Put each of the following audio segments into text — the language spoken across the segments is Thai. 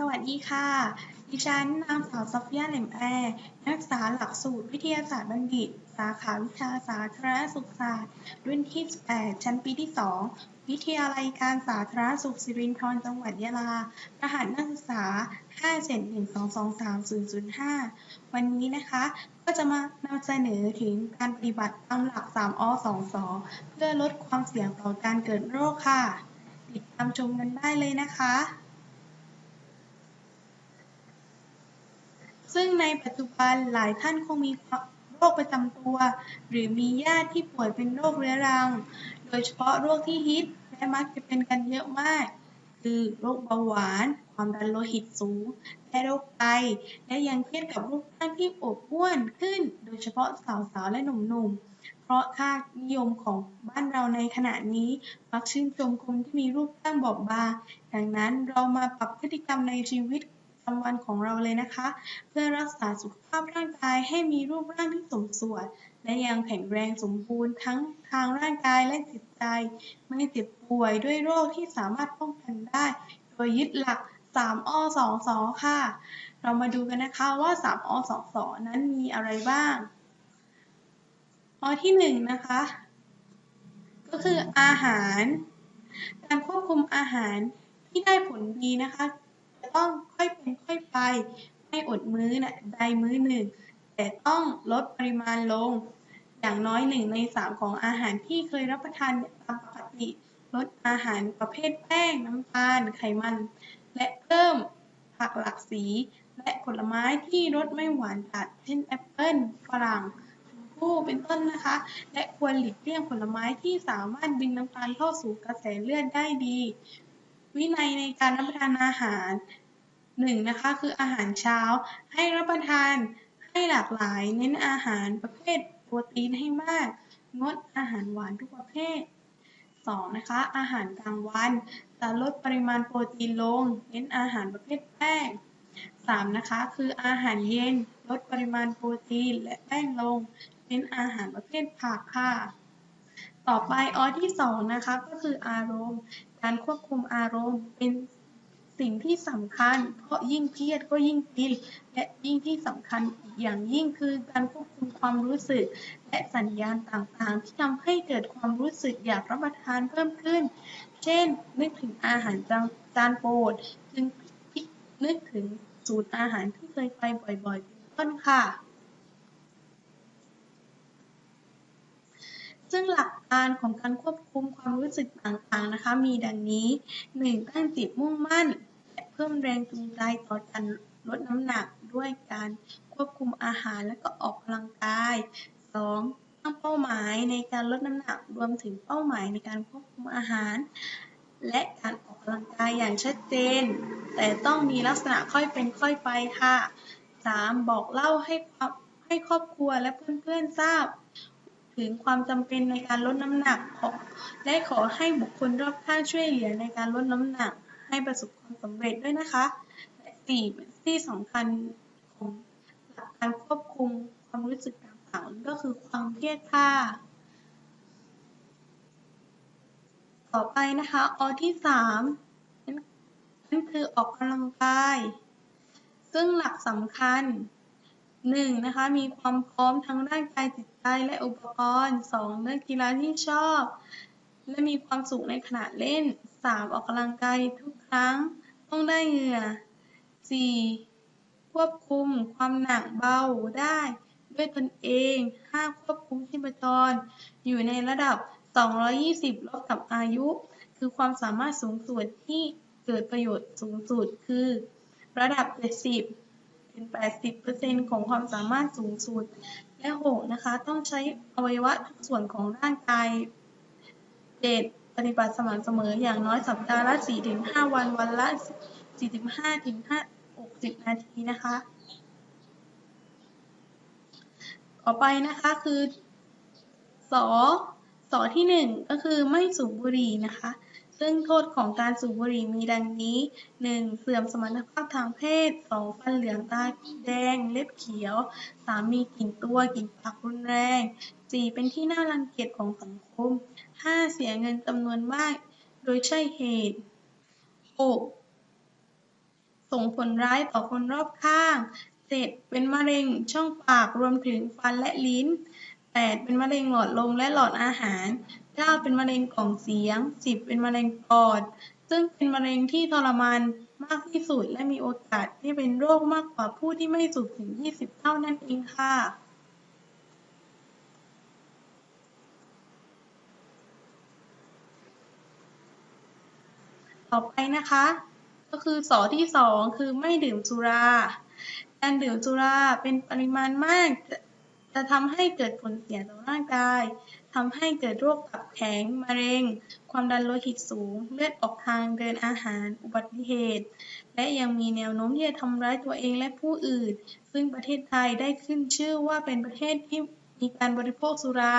สวัสดีค่ะ ดิฉันนางสาวซอฟเฟียเหลมแอร์นักศึกษาหลักสูตรวิทยาศาสตร์บัณฑิต สาขาวิชาสาธารณสุขศาสตร์ รุ่นที่ 18 ชั้นปีที่ 2 วิทยาลัยการสาธารณสุขสิรินธรจังหวัดยะลา รหัสนักศึกษา 571223005 วันนี้นะคะ ก็จะมานำเสนอถึงการปฏิบัติตามหลัก 3อ2สเพื่อลดความเสี่ยงต่อการเกิดโรคค่ะ ติดตามชมกันได้เลยนะคะ ซึ่งในปัจจุบันหลายท่านคงมีโรคประจำตัว หรือมีญาติที่ป่วยเป็นโรคเรื้อรัง โดยเฉพาะโรคที่ฮิตและมักจะเป็นกันเยอะมาก คือโรคเบาหวาน ความดันโลหิตสูง และโรคไต และยังเครียดกับรูปร่างที่อบอ้วนขึ้น โดยเฉพาะสาวๆ และหนุ่มๆเพราะค่านิยมของบ้านเราในขณะนี้มักชื่นชมคนที่มีรูปร่างบอบบางดังนั้นเรามาปรับพฤติกรรมในชีวิตำวันของเราเลยนะคะ เพื่อรักษาสุขภาพร่างกายให้มีรูปร่างที่สมส่วน และยังแข็งแรงสมบูรณ์ทั้งทางร่างกายและจิตใจ ไม่เจ็บป่วยด้วยโรคที่สามารถป้องกันได้ โดยยึดหลัก 3อ2สค่ะ เรามาดูกันนะคะว่า 3อ2สนั้นมีอะไรบ้างอที่1นะคะ ก็คืออาหาร การควบคุมอาหารที่ได้ผลดีนะคะ ต้องค่อยเป็นค่อยไป ไม่อดมื้อนะใดมื้อหนึ่ง แต่ต้องลดปริมาณลง อย่างน้อยหนึ่งในสามของอาหารที่เคยรับประทานตามปกติ ลดอาหารประเภทแป้ง น้ำตาล ไขมัน และเพิ่มผักหลากสี และผลไม้ที่รสไม่หวานจัด เช่นแอปเปิ้ลฝรั่งชมพู่เป็นต้นนะคะ และควรหลีกเลี่ยงผลไม้ที่สามารถดึงน้ำตาลเข้าสู่กระแสเลือดได้ดี วินัยในการรับประทานอาหารหนึ่งนะคะคืออาหารเช้าให้รับประทานให้หลากหลาย เน้นอาหารประเภทโปรตีนให้มาก งดอาหารหวานทุกประเภท 2. นะคะอาหารกลางวันจะลดปริมาณโปรตีนลง เน้นอาหารประเภทแป้ง 3. นะคะคืออาหารเย็นลดปริมาณโปรตีนและแป้งลง เน้นอาหารประเภทผักค่ะ ต่อไปออที่2นะคะก็คืออารมณ์ การควบคุมอารมณ์เป็นสิ่งที่สำคัญ เพราะยิ่งเครียดก็ยิ่งกิน และยิ่งที่สำคัญอีกอย่างยิ่งคือการควบคุมความรู้สึก และสัญญาณต่างๆ ที่ทำให้เกิดความรู้สึกอยากรับประทานเพิ่มขึ้น เช่น นึกถึงอาหารจานโปรดจึงนึกถึงสูตรอาหารที่เคยไปบ่อยๆเป็นต้นค่ะ ซึ่งหลักการของการควบคุมความรู้สึกต่างๆนะคะ มีดังนี้ 1. ตั้งจิตมุ่งมั่นเพิ่มแรงจูงใจต่อการลดน้ำหนักด้วยการควบคุมอาหารและก็ออกกำลังกาย 2. ตั้งเป้าหมายในการลดน้ำหนักรวมถึงเป้าหมายในการควบคุมอาหาร และการออกกำลังกายอย่างชัดเจน แต่ต้องมีลักษณะค่อยเป็นค่อยไปค่ะ 3. บอกเล่าให้ให้ครอบครัวและเพื่อนๆทราบ ถึงความจำเป็นในการลดน้ำหนักและขอให้บุคคลรอบข้างช่วยเหลือในการลดน้ำหนัก ให้ประสบความสำเร็จด้วยนะคะและสี่ที่สำคัญของหลักการควบคุมความรู้สึกต่างๆก็คือความเครียดค่ะต่อไปนะคะออที่สามนั่นคือออกกำลังกาย ซึ่งหลักสำคัญ หนึ่งนะคะ มีความพร้อมทั้งร่างกายจิตใจและอุปกรณ์สองเลือกกีฬาที่ชอบ และมีความสุขในขณะเล่น 3. ออกกำลังกายทุกครั้ง ต้องได้เหงื่อ 4. ควบคุมความหนักเบาได้ ด้วยตนเอง 5. ควบคุมชีพจร อยู่ในระดับ 220 ลบกับอายุ คือความสามารถสูงสุดที่เกิดประโยชน์สูงสุดคือ ระดับ 70 เป็น80%ของความสามารถสูงสุด และ 6. นะคะ ต้องใช้อวัยวะทุกส่วนของร่างกายเจ็ดปฏิบัติสม่ำเสมออย่างน้อยสัปดาห์ละ 4-5 วัน วันละ 45-60 นาทีนะคะ ต่อไปนะคะคือสอสอที่ 1 ก็คือไม่สูบบุหรี่นะคะ ซึ่งโทษของการสูบบุหรี่มีดังนี้ 1. เสื่อมสมรรถภาพทางเพศ 2. ฟันเหลืองตาแดง เล็บเขียว 3. มีกลิ่นตัวกลิ่นปากรุนแรง 4. เป็นที่น่ารังเกียจของสังคม 5. เสียเงินจำนวนมาก โดยใช่เหตุ 6. ส่งผลร้ายต่อคนรอบข้าง 7. เป็นมะเร็งช่องปากรวมถึงฟันและลิ้น 8. เป็นมะเร็งหลอดลมและหลอดอาหาร 9. เป็นมะเร็งกล่องเสียง 10. เป็นมะเร็งปอด ซึ่งเป็นมะเร็งที่ทรมานมากที่สุด และมีโอกาสที่เป็นโรคมากกว่าผู้ที่ไม่สูบถึง 20 เท่านั่นเองค่ะต่อไปนะคะ ก็คือสอที่สองคือไม่ดื่มสุรา การดื่มสุราเป็นปริมาณมาก จะทำให้เกิดผลเสียต่อร่างกายทำให้เกิดโรคตับแข็ง มะเร็ง ความดันโลหิตสูง เลือดออกทางเดินอาหาร อุบัติเหตุ และยังมีแนวโน้มที่จะทำร้ายตัวเองและผู้อื่น ซึ่งประเทศไทยได้ขึ้นชื่อว่าเป็นประเทศที่มีการบริโภคสุรา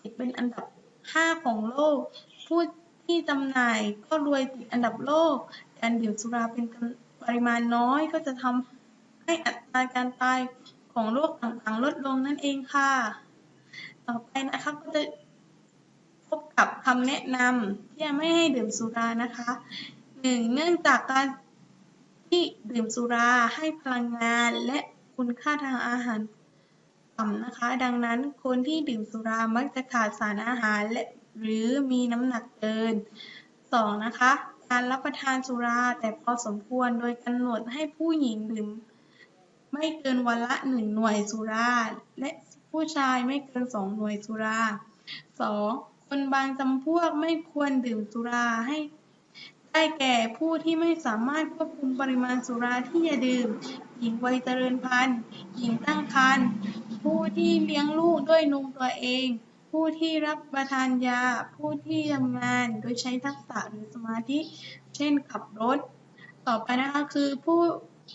ติดเป็นอันดับ 5 ของโลก ผู้ที่จำหน่ายก็รวยติดอันดับโลก การดื่มสุราเป็นปริมาณน้อยก็จะทำให้อัตราการตาย ของโรคต่างๆ ลดลงนั่นเองค่ะ ต่อไปนะคะก็จะพบกับคำแนะนำที่จะไม่ให้ดื่มสุรานะคะหนึ่งเนื่องจากการที่ดื่มสุราให้พลังงานและคุณค่าทางอาหารต่ำนะคะ ดังนั้นคนที่ดื่มสุรามักจะขาดสารอาหารและหรือมีน้ำหนักเกิน 2. นะคะ การรับประทานสุราแต่พอสมควรโดยกำหนดให้ผู้หญิงดื่ม ไม่เกินวันละหนึ่งหน่วยสุรา และผู้ชายไม่เกินสองหน่วยสุรา 2. คนบางจำพวกไม่ควรดื่มสุราให้ได้แก่ผู้ที่ไม่สามารถควบคุมปริมาณสุราที่จะดื่ม หญิงวัยเจริญพันธุ์ หญิงตั้งครรภ์ ผู้ที่เลี้ยงลูกด้วยนมตัวเอง ผู้ที่รับประทานยา ผู้ที่ทำงานโดยใช้ทักษะหรือสมาธิ เช่นขับรถ ต่อไปนะคะคือผู้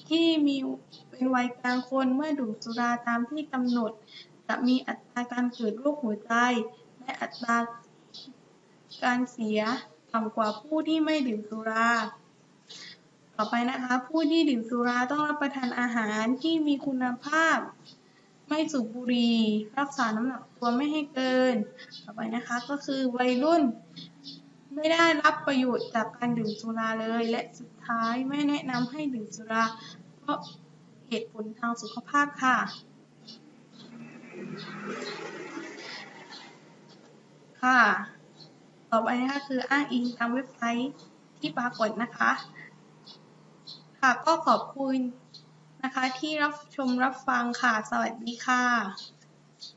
ที่มี เป็นวัยกลางคนเมื่อดื่มสุราตามที่กำหนด จะมีอัตราการเกิดโรคหัวใจ และอัตราการเสียต่ำกว่าผู้ที่ไม่ดื่มสุรา ต่อไปนะคะ ผู้ที่ดื่มสุราต้องรับประทานอาหารที่มีคุณภาพ ไม่สูบบุหรี่รักษาน้ำหนักตัวไม่ให้เกิน ต่อไปนะคะก็คือวัยรุ่นไม่ได้รับประโยชน์จากการดื่มสุราเลย และสุดท้ายไม่แนะนำให้ดื่มสุรา เพราะ เหตุผลทางสุขภาพค่ะ ค่ะ ต่อไปนะคะคืออ้างอิงตามเว็บไซต์ที่ปรากฏนะคะ ค่ะก็ขอบคุณนะคะที่รับชมรับฟังค่ะ สวัสดีค่ะ